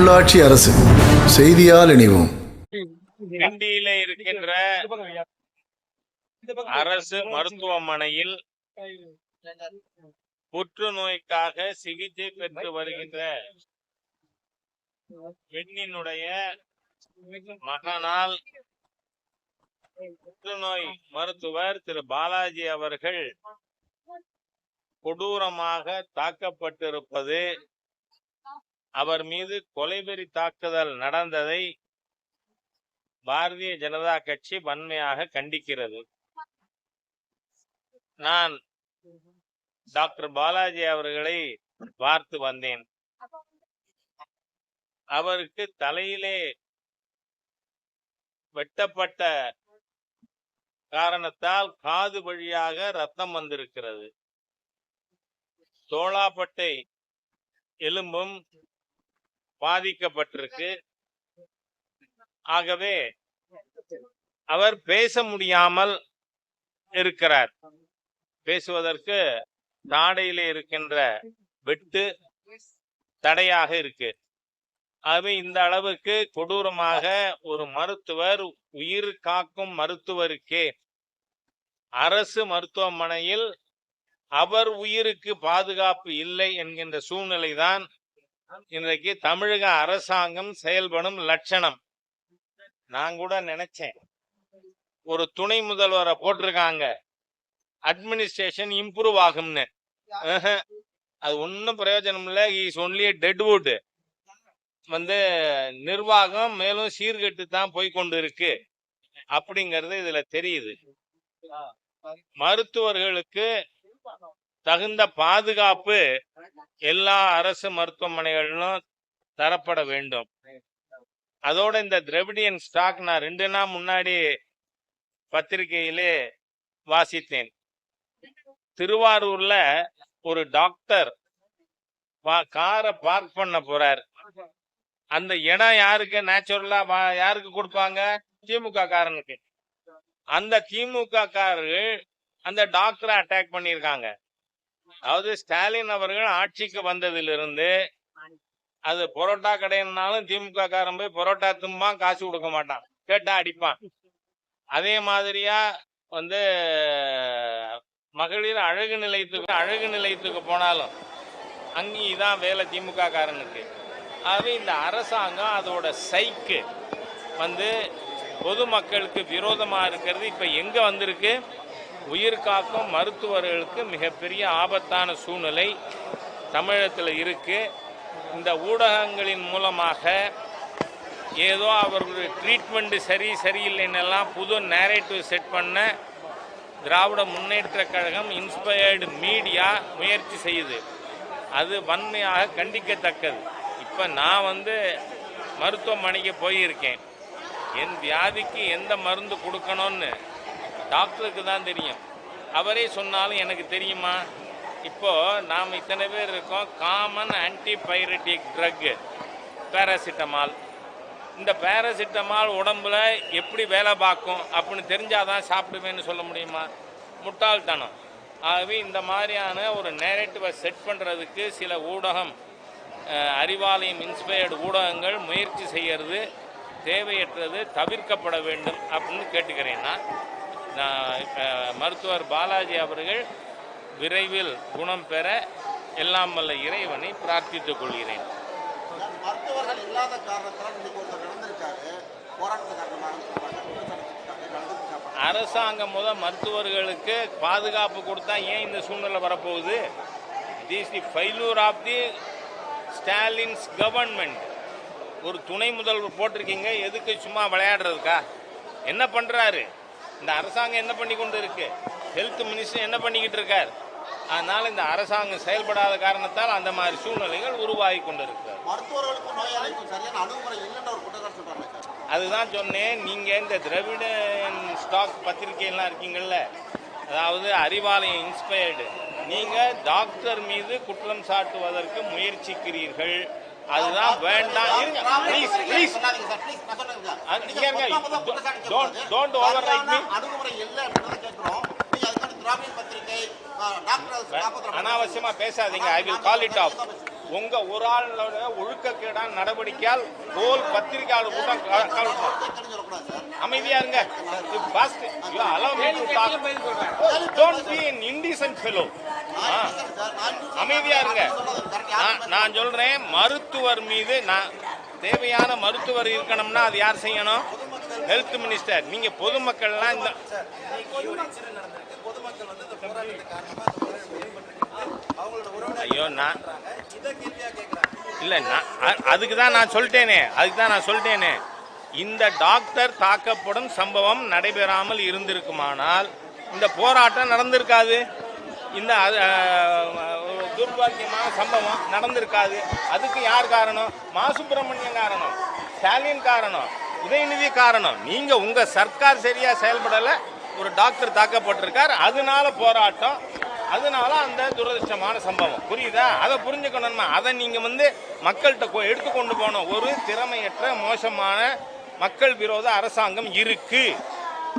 உள்ளாட்சி அரசு செய்தியால் இணைவோம். கிண்டியில இருக்கின்ற அரசு மருத்துவமனையில் புற்றுநோய்க்காக சிகிச்சை பெற்று வருகின்ற பெண்ணினுடைய மகனால் புற்றுநோய் மருத்துவர் திரு பாலாஜி அவர்கள் கொடூரமாக தாக்கப்பட்டிருப்பது அவர் மீது கொலைவெறி தாக்குதல் நடந்ததை பாரதிய ஜனதா கட்சி வன்மையாக கண்டிக்கிறது. நான் டாக்டர் பாலாஜி அவர்களை பார்த்து வந்தேன். அவருக்கு தலையிலே வெட்டப்பட்ட காரணத்தால் காது வழியாக ரத்தம் வந்திருக்கிறது. தோளாப்பட்டை எலும்பும் பாதிக்கப்பட்டிருக்கு. ஆகவே அவர் பேச முடியாமல் இருக்கிறார். பேசுவதற்கு தாடையில இருக்கின்ற வெட்டு தடையாக இருக்கு. ஆகவே இந்த அளவுக்கு கொடூரமாக ஒரு மருத்துவர் உயிர் காக்கும் மருத்துவருக்கே அரசு மருத்துவமனையில் அவர் உயிருக்கு பாதுகாப்பு இல்லை என்கின்ற சூழ்நிலைதான் இன்றைக்கு தமிழக அரசாங்கம் செயல்படும் லட்சணம். நான் கூட நினைச்சேன். ஒரு துணை முதல்வரை போட்டிருக்காங்க. அட்மினிஸ்ட்ரேஷன் இம்ப்ரூவ் ஆகும்னு. அது ஒன்றும் பிரயோஜனம் இல்லை. இஸ் ஒன்லி டெட்வுட் வந்து நிர்வாகம் மேலும் சீர்கெட்டு தான் போய் கொண்டு இருக்கு அப்படிங்கிறது இதுல தெரியுது. மருத்துவர்களுக்கு தகுந்த பாதுகாப்பு எல்லா அரசு மருத்துவமனைகளிலும் தரப்பட வேண்டும். அதோட இந்த திரவிடியன் ஸ்டாக் நான் ரெண்டு நாள் முன்னாடி பத்திரிகையிலே வாசித்தேன். திருவாரூர்ல ஒரு டாக்டர் காரை பார்க் பண்ண போறார். அந்த இடம் யாருக்கு? நேச்சுரலா யாருக்கு கொடுப்பாங்க? திமுக காரனுக்கு. அந்த திமுக காரர்கள் அந்த டாக்டரை அட்டாக் பண்ணியிருக்காங்க. அதாவது ஸ்டாலின் அவர்கள் ஆட்சிக்கு வந்ததிலிருந்து அது பரோட்டா கடைன்னாலும் திமுக காரன் போய் பரோட்டா தும்பான் காசு கொடுக்க மாட்டான். கேட்டா அடிப்பான். அதே மாதிரியா வந்து மகளிர் அழகு நிலையத்துக்கு அழகு நிலையத்துக்கு போனாலும் அங்கேயும் இதான் வேலை திமுக காரனுக்கு. ஆகவே இந்த அரசாங்கம் அதோட சைக்கு வந்து பொதுமக்களுக்கு விரோதமாக இருக்கிறது. இப்போ எங்கே வந்திருக்கு? உயிர் காக்கும் மருத்துவர்களுக்கு மிகப்பெரிய ஆபத்தான சூழ்நிலை தமிழகத்தில் இருக்குது இந்த ஊடகங்களின் மூலமாக ஏதோ அவர்களுடைய ட்ரீட்மெண்ட்டு சரி சரியில்லைன்னெல்லாம் புது நேரேட்டிவ் செட் பண்ண திராவிட முன்னேற்ற கழகம் இன்ஸ்பயர்டு மீடியா முயற்சி செய்யுது. அது வன்மையாக கண்டிக்கத்தக்கது. இப்போ நான் வந்து மருத்துவமனைக்கு போயிருக்கேன். என் வியாதிக்கு எந்த மருந்து கொடுக்கணும்னு டாக்டருக்கு தான் தெரியும். அவரே சொன்னாலும் எனக்கு தெரியுமா? இப்போது நாம் இத்தனை பேர் இருக்கோம். காமன் ஆன்டிபைரட்டிக் ட்ரக்கு பேராசிட்டமால் இந்த பேராசிட்டமால் உடம்புல எப்படி வேலை பார்க்கும் அப்படின்னு தெரிஞ்சாதான் சாப்பிடுவேன்னு சொல்ல முடியுமா? முட்டாள்தனம். ஆகவே இந்த மாதிரியான ஒரு நேரட்டிவை செட் பண்ணுறதுக்கு சில ஊடகம் அறிவாலயம் இன்ஸ்பயர்டு ஊடகங்கள் முயற்சி செய்கிறது தேவையற்றது தவிர்க்கப்பட வேண்டும் அப்படின்னு கேட்டுக்கிறேன் நான். மருத்துவர் பாலாஜி அவர்கள் விரைவில் குணம் பெற எல்லாம் வல்ல இறைவனை பிரார்த்தித்துக் கொள்கிறேன். மருத்துவர்கள் இல்லாத காரணத்தால் இன்னைக்கு ஒருத்தர் நடந்திருக்காரு போராட்ட காரணமாக நடந்திருக்காங்க அரசாங்கம் முத மருத்துவர்களுக்கு பாதுகாப்பு கொடுத்தா ஏன் இந்த சூழ்நிலை வரப்போகுது? This the failure of the Stalin's government ஒரு துணை முதல்வர் போட்டிருக்கீங்க. எதுக்கு சும்மா விளையாடுறதுக்கா? என்ன பண்றாரு? இந்த அரசாங்கம் என்ன பண்ணி கொண்டு இருக்கு ஹெல்த் மினிஸ்டர் என்ன பண்ணிக்கிட்டு இருக்கார் அதனால இந்த அரசாங்கம் செயல்படாத காரணத்தால் அந்த மாதிரி சூழ்நிலைகள் உருவாகி கொண்டு சார். அதுதான் சொன்னேன். நீங்க இந்த திராவிடன் ஸ்டாக் பத்திரிகைலாம் இருக்கீங்கல்ல அதாவது அறிவாலயம் இன்ஸ்பயர்டு நீங்க டாக்டர் மீது குற்றம் சாட்டுவதற்கு முயற்சிக்கிறீர்கள். அதுதான் வேண்டாம். இருங்க. Please please don't override me. சரியான அணுகுமுறை இல்லை அப்படின்றத கேட்கிறோம். அனாவசியமா பேசாதீங்க. I will call it off உங்க ஒரு ஆளோட ஒழுக்கக்கேடான நடவடிக்கையால் கோல் பத்திரிகையாளர் கூட்டம் அமைதியா இருங்க You fast. You allow me to talk. Don't an indecent fellow. ஆ, நான் அமைதியா இருங்க நான் நான் சொல்றேன் மருத்துவர் மீது நான் தேவையான மருத்துவர் இருக்கணும்னா அது யார் செய்யணும் ஹெல்த் மினிஸ்டர் நீங்க பொதுமக்கள்லாம் இந்த ஐயோ நான் இல்ல நான் அதுக்கு தான் நான் சொல்லிட்டேனே அதுக்கு தான் நான் சொல்லிட்டேனே. இந்த டாக்டர் தாக்கப்படும் சம்பவம் நடைபெறாமல் இருந்திருக்குமானால் இந்த போராட்டம் நடந்திருக்காது. இந்த துர்பாக்கியமான சம்பவம் நடந்திருக்காது. அதுக்கு யார் காரணம்? மா சுப்பிரமணியம் காரணம் ஸ்டாலின் காரணம் உதயநிதி காரணம். நீங்க உங்க சர்க்கார் சரியா செயல்படல ஒரு டாக்டர் தாக்கப்பட்டிருக்கார். அதனால போராட்டம் அதனால அந்த துரதிருஷ்டமான சம்பவம். புரியுதா? அதை புரிஞ்சுக்கணுமா அதை நீங்க வந்து மக்கள்கிட்ட எடுத்து கொண்டு போகணும். ஒரு திறமையற்ற மோசமான மக்கள் விரோத அரசாங்கம் இருக்கு.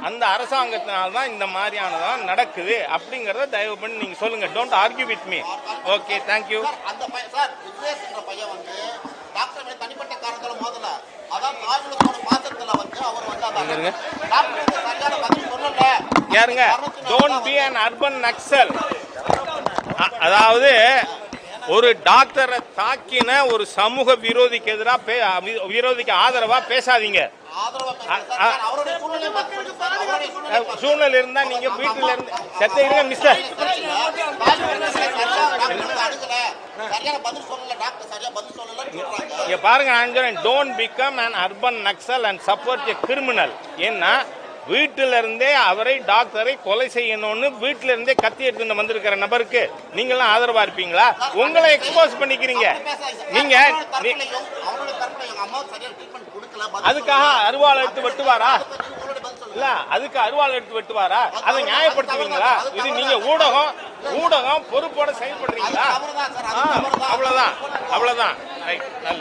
அந்த அரசாங்கத்தினால தான் இந்த மாதிரியானதான் நடக்குது அப்படிங்கறத தயவு பண்ணி நீங்க சொல்லுங்க. Don't argue with me okay thank you அந்த சார் பையன் வந்து டாக்டர் தனிப்பட்ட காரணத்தால மோதல. அதான் காவலத்தோட பாத்திரத்துல வந்து அவர் வந்து அந்த. டாக்டருக்கு சரியான பதில் சொல்லல. யாருங்க? Don't be an urban naxal அதாவது ஒரு டாக்டரை தாக்கின ஒரு சமூக விரோதிக்கு எதிராக விரோதிக்கு ஆதரவா பேசாதீங்க. சூழ்நிலை இருந்தா நீங்க வீட்டுல இருந்து செத்த இருங்க மிஸ்டர் இங்க பாருங்க நான் சொல்றேன். Don't become an urban naxal and support criminal ஏன்னா வீட்டில இருந்தே அவரை டாக்டரை கொலை செய்யணும்னு வீட்டில இருந்தே கத்தி எடுத்துட்டு வந்திருக்கிற நபருக்கு நீங்களாம் ஆதரவா இருப்பீங்களா? உங்களை எக்ஸ்போஸ் பண்ணிக்கிறீங்க. நீங்க அதுக்காக அருவாள் எடுத்து வெட்டுவாரா? இல்ல அதுக்கு அருவாள் எடுத்து வெட்டுவாரா? அதை நியாயப்படுத்துவீங்களா? இது நீங்க ஊடகம் ஊடகம் பொறுப்போட செயல்படுறீங்களா. அவ்வளவுதான் அவ்வளவுதான். ரைட் நல்லது.